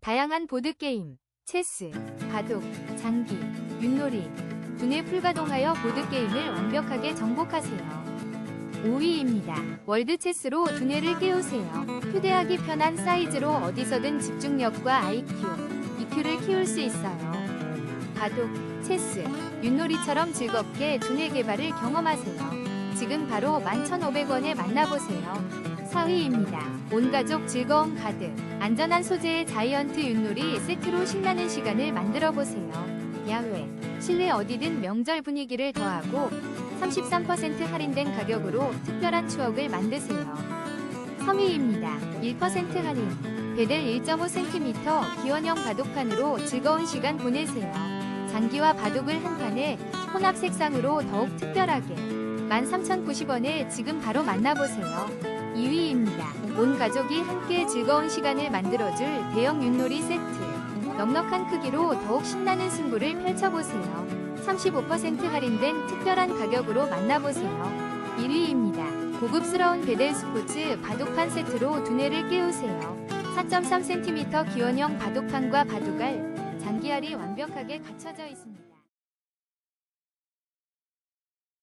다양한 보드게임, 체스, 바둑, 장기, 윷놀이, 두뇌 풀가동하여 보드게임을 완벽하게 정복하세요. 5위입니다. 월드체스로 두뇌를 깨우세요. 휴대하기 편한 사이즈로 어디서든 집중력과 IQ, EQ를 키울 수 있어요. 바둑, 체스, 윷놀이처럼 즐겁게 두뇌 개발을 경험하세요. 지금 바로 11,500원에 만나보세요. 4위입니다. 온 가족 즐거움 가득, 안전한 소재의 자이언트 윷놀이 세트로 신나는 시간을 만들어 보세요. 야외, 실내 어디든 명절 분위기를 더하고 33% 할인된 가격으로 특별한 추억을 만드세요. 3위입니다. 1% 할인. 베델 1.5cm 기원형 바둑판으로 즐거운 시간 보내세요. 장기와 바둑을 한 판에 혼합 색상으로 더욱 특별하게 13,090원에 지금 바로 만나보세요. 2위입니다. 온 가족이 함께 즐거운 시간을 만들어줄 대형 윷놀이 세트. 넉넉한 크기로 더욱 신나는 승부를 펼쳐보세요. 35% 할인된 특별한 가격으로 만나보세요. 1위입니다. 고급스러운 베델 스포츠 바둑판 세트로 두뇌를 깨우세요. 4.3cm 기원형 바둑판과 바둑알, 장기알이 완벽하게 갖춰져 있습니다.